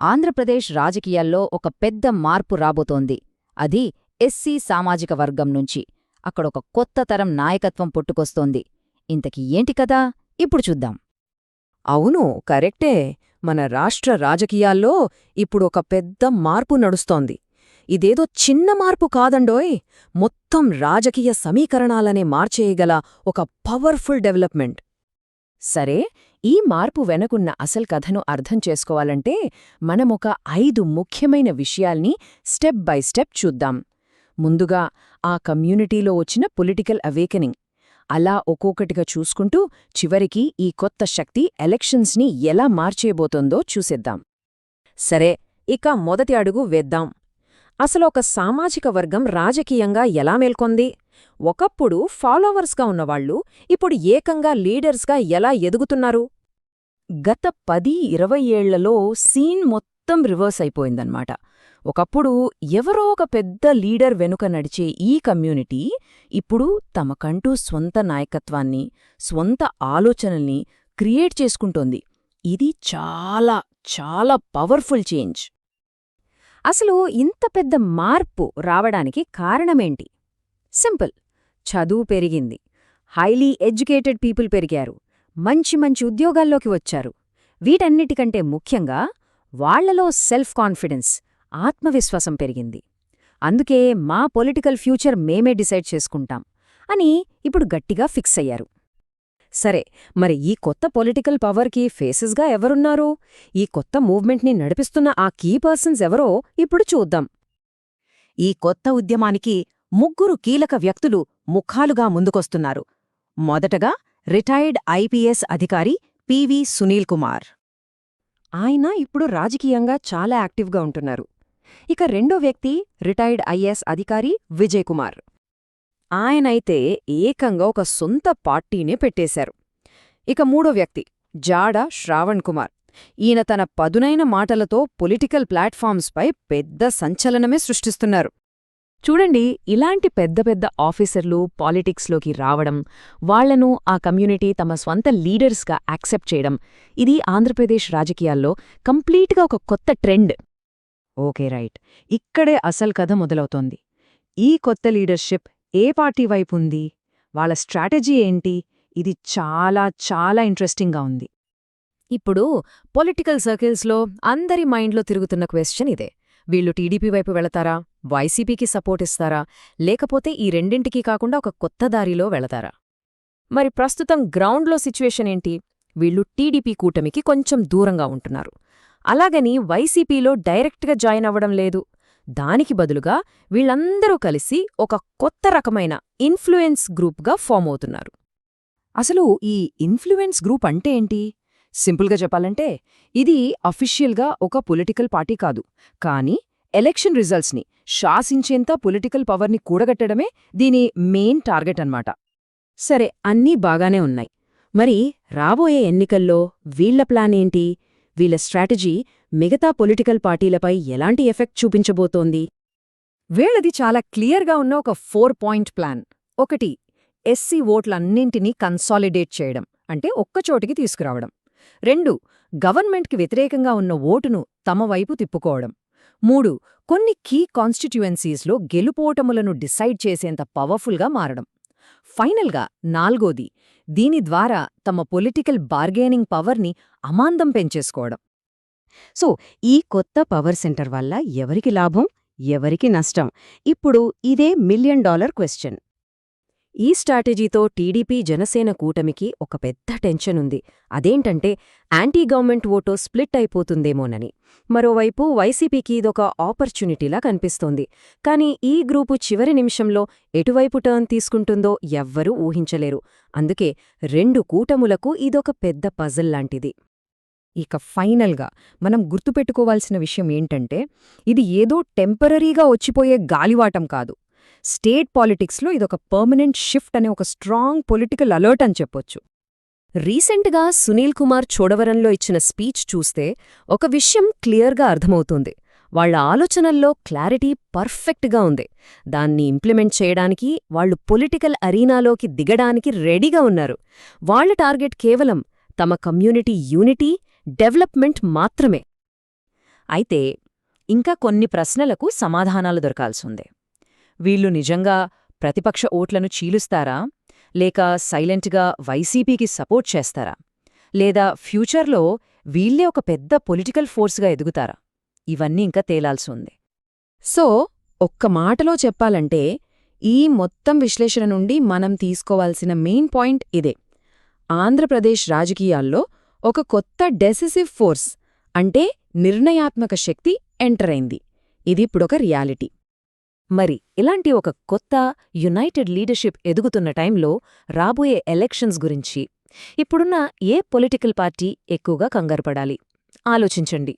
ఆంధ్రప్రదేశ్ రాజకీయాల్లో ఒక పెద్ద మార్పు రాబోతోంది. అది ఎస్సీ సామాజిక వర్గం నుంచి. అక్కడొక కొత్త తరం నాయకత్వం పుట్టుకొస్తోంది. ఇంతకీ ఏంటి కదా ఇప్పుడు చూద్దాం. అవును కరెక్టే. మన రాష్ట్ర రాజకీయాల్లో ఇప్పుడు ఒక పెద్ద మార్పు నడుస్తోంది. ఇదేదో చిన్న మార్పు కాదండోయ్! మొత్తం రాజకీయ సమీకరణాలనే మార్చేయగల ఒక పవర్ఫుల్ డెవలప్మెంట్. సరే ఈ మార్పు వెనకున్న అసలు కథను అర్థం చేసుకోవాలంటే మనమొక ఐదు ముఖ్యమైన విషయాల్ని స్టెప్ బై స్టెప్ చూద్దాం. ముందుగా ఆ కమ్యూనిటీలో వచ్చిన పొలిటికల్ అవేకనింగ్. అలా ఒక్కొక్కటిగా చూసుకుంటూ చివరికి ఈ కొత్త శక్తి ఎలక్షన్స్ని ఎలా మార్చేయబోతోందో చూసేద్దాం. సరే ఇక మొదటి అడుగు వేద్దాం. అసలు ఒక సామాజిక వర్గం రాజకీయంగా ఎలా మేల్కొంది? ఒకప్పుడు ఫాలోవర్స్గా ఉన్నవాళ్ళు ఇప్పుడు ఏకంగా లీడర్స్గా ఎలా ఎదుగుతున్నారు? గత పది ఇరవై ఏళ్ళలో సీన్ మొత్తం రివర్స్ అయిపోయిందన్నమాట. ఒకప్పుడు ఎవరో ఒక పెద్ద లీడర్ వెనుక నడిచే ఈ కమ్యూనిటీ ఇప్పుడు తమకంటూ స్వంత నాయకత్వాన్ని స్వంత ఆలోచనల్ని క్రియేట్ చేసుకుంటోంది. ఇది చాలా చాలా పవర్ఫుల్ చేంజ్. అసలు ఇంత పెద్ద మార్పు రావడానికి కారణమేంటి? సింపుల్. చదువు పెరిగింది. హైలీ ఎడ్యుకేటెడ్ పీపుల్ పెరిగారు. మంచి మంచి ఉద్యోగాల్లోకి వచ్చారు. వీటన్నిటికంటే ముఖ్యంగా వాళ్ళలో సెల్ఫ్ కాన్ఫిడెన్స్ ఆత్మవిశ్వాసం పెరిగింది. అందుకే మా పొలిటికల్ ఫ్యూచర్ మేమే డిసైడ్ చేసుకుంటాం అని ఇప్పుడు గట్టిగా ఫిక్స్ అయ్యారు. సరే మరి ఈ కొత్త పొలిటికల్ పవర్కి ఫేసెస్గా ఎవరున్నారు? ఈ కొత్త మూవ్మెంట్ని నడిపిస్తున్న ఆ కీ పర్సన్స్ ఎవరో ఇప్పుడు చూద్దాం. ఈ కొత్త ఉద్యమానికి ముగ్గురు కీలక వ్యక్తులు ముఖాలుగా ముందుకొస్తున్నారు. మొదటగా రిటైర్డ్ ఐపీఎస్ అధికారి పివి సునీల్ కుమార్. ఆయన ఇప్పుడు రాజకీయంగా చాలా యాక్టివ్గా ఉంటున్నారు. ఇక రెండో వ్యక్తి రిటైర్డ్ ఐఏఎస్ అధికారి విజయ్ కుమార్. ఆయనైతే ఏకంగా ఒక సొంత పార్టీనే పెట్టేశారు. ఇక మూడో వ్యక్తి జాడ శ్రావణ్ కుమార్. ఈయన తన పదునైన మాటలతో పొలిటికల్ ప్లాట్ఫామ్స్పై పెద్ద సంచలనమే సృష్టిస్తున్నారు. చూడండి ఇలాంటి పెద్ద పెద్ద ఆఫీసర్లు పాలిటిక్స్లోకి రావడం వాళ్ళను ఆ కమ్యూనిటీ తమ స్వంత లీడర్స్గా యాక్సెప్ట్ చేయడం ఇది ఆంధ్రప్రదేశ్ రాజకీయాల్లో కంప్లీట్గా ఒక కొత్త ట్రెండ్. Okay right. ఇక్కడే అసలు కథ మొదలవుతోంది. ఈ కొత్త లీడర్షిప్ ఏ పార్టీ వైపు ఉంది? వాళ్ళ స్ట్రాటజీ ఏంటి? ఇది చాలా చాలా ఇంట్రెస్టింగ్గా ఉంది. ఇప్పుడు పొలిటికల్ సర్కిల్స్లో అందరి మైండ్లో తిరుగుతున్న క్వశ్చన్ ఇదే. వీళ్ళు టీడీపీ వైపు వెళతారా? వైసీపీకి సపోర్ట్ ఇస్తారా? లేకపోతే ఈ రెండింటికీ కాకుండా ఒక కొత్త దారిలో వెళతారా? మరి ప్రస్తుతం గ్రౌండ్లో సిచ్యువేషన్ ఏంటి? వీళ్ళు టీడీపీ కూటమికి కొంచెం దూరంగా ఉంటున్నారు. అలాగని వైసీపీలో డైరెక్ట్గా జాయిన్ అవ్వడం లేదు. దానికి బదులుగా వీళ్ళందరూ కలిసి ఒక కొత్త రకమైన ఇన్ఫ్లుయెన్స్ గ్రూప్గా ఫామ్ అవుతున్నారు. అసలు ఈ ఇన్ఫ్లుయెన్స్ గ్రూప్ అంటే ఏంటి? సింపుల్గా చెప్పాలంటే ఇది అఫీషియల్గా ఒక పొలిటికల్ పార్టీ కాదు. కానీ ఎలక్షన్ రిజల్ట్స్ని శాసించేంత పొలిటికల్ పవర్ని కూడగట్టడమే దీని మెయిన్ టార్గెట్ అన్నమాట. సరే అన్నీ బాగానే ఉన్నాయి. మరి రాబోయే ఎన్నికల్లో వీళ్ళ ప్లాన్ ఏంటి? వీళ్ళ స్ట్రాటజీ మిగతా పొలిటికల్ పార్టీలపై ఎలాంటి ఎఫెక్ట్ చూపించబోతోంది? వీళ్ళది చాలా క్లియర్గా ఉన్న ఒక ఫోర్ పాయింట్ ప్లాన్. ఒకటి ఎస్సీ ఓట్లన్నింటినీ కన్సాలిడేట్ చేయడం. అంటే ఒక్కచోటికి తీసుకురావడం. రెండు గవర్నమెంట్కి వ్యతిరేకంగా ఉన్న ఓటును తమ వైపు తిప్పుకోవడం. మూడు కొన్ని కీ కాన్స్టిట్యుయెన్సీస్లో గెలుపోటములను డిసైడ్ చేసేంత పవర్ఫుల్గా మారడం. ఫైనల్గా నాల్గోది దీని ద్వారా తమ పొలిటికల్ బార్గెనింగ్ పవర్ని అమాందం పెంచేసుకోవడం. సో ఈ కొత్త పవర్ సెంటర్ వల్ల ఎవరికి లాభం? ఎవరికి నష్టం? ఇప్పుడు ఇదే మిలియన్ డాలర్ క్వశ్చన్ ఈ స్ట్రాటజీతో టీడీపీ జనసేన కూటమికి ఒక పెద్ద టెన్షన్ ఉంది అదేంటంటే యాంటీ గవర్నమెంట్ ఓటో స్ప్లిట్ అయిపోతుందేమోనని. మరోవైపు వైసీపీకి ఇదొక ఆపర్చునిటీలా కనిపిస్తోంది. కానీ ఈ గ్రూపు చివరి నిమిషంలో ఎటువైపు టర్న్ తీసుకుంటుందో ఎవ్వరూ ఊహించలేరు. అందుకే రెండు కూటములకు ఇదొక పెద్ద పజల్ లాంటిది. ఇక ఫైనల్గా మనం గుర్తుపెట్టుకోవాల్సిన విషయం ఏంటంటే ఇది ఏదో టెంపరరీగా వచ్చిపోయే గాలివాటం కాదు. స్టేట్ పాలిటిక్స్లో ఇదొక పర్మనెంట్ షిఫ్ట్ అనే ఒక స్ట్రాంగ్ పొలిటికల్ అలర్ట్ అని చెప్పొచ్చు. రీసెంట్గా సునీల్ కుమార్ చోడవరంలో ఇచ్చిన స్పీచ్ చూస్తే ఒక విషయం క్లియర్గా అర్థమవుతుంది. వాళ్ళ ఆలోచనల్లో క్లారిటీ పర్ఫెక్ట్గా ఉంది. దాన్ని ఇంప్లిమెంట్ చేయడానికి వాళ్ళు పొలిటికల్ అరీనాలోకి దిగడానికి రెడీగా ఉన్నారు. వాళ్ళ టార్గెట్ కేవలం తమ కమ్యూనిటీ యూనిటీ డెవలప్మెంట్ మాత్రమే. అయితే ఇంకా కొన్ని ప్రశ్నలకు సమాధానాలు దొరకాల్సిందే. వీళ్ళు నిజంగా ప్రతిపక్ష ఓట్లను చీలుస్తారా? లేక సైలెంట్గా వైసీపీకి సపోర్ట్ చేస్తారా? లేదా ఫ్యూచర్లో వీళ్ళే ఒక పెద్ద పొలిటికల్ ఫోర్స్గా ఎదుగుతారా? ఇవన్నీ ఇంకా తేలాల్సి ఉంది. సో ఒక్క మాటలో చెప్పాలంటే ఈ మొత్తం విశ్లేషణ నుండి మనం తీసుకోవాల్సిన మెయిన్ పాయింట్ ఇదే. ఆంధ్రప్రదేశ్ రాజకీయాల్లో ఒక కొత్త డెసిసివ్ ఫోర్స్ అంటే నిర్ణయాత్మక శక్తి ఎంటర్ అయింది. ఇది ఇప్పుడొక రియాలిటీ. మరి ఇలాంటి ఒక కొత్త యునైటెడ్ లీడర్షిప్ ఎదుగుతున్న టైంలో రాబోయే ఎలక్షన్స్ గురించి. ఇప్పుడున్న ఏ పొలిటికల్ పార్టీ ఎక్కువగా కంగారుపడాలి ఆలోచించండి.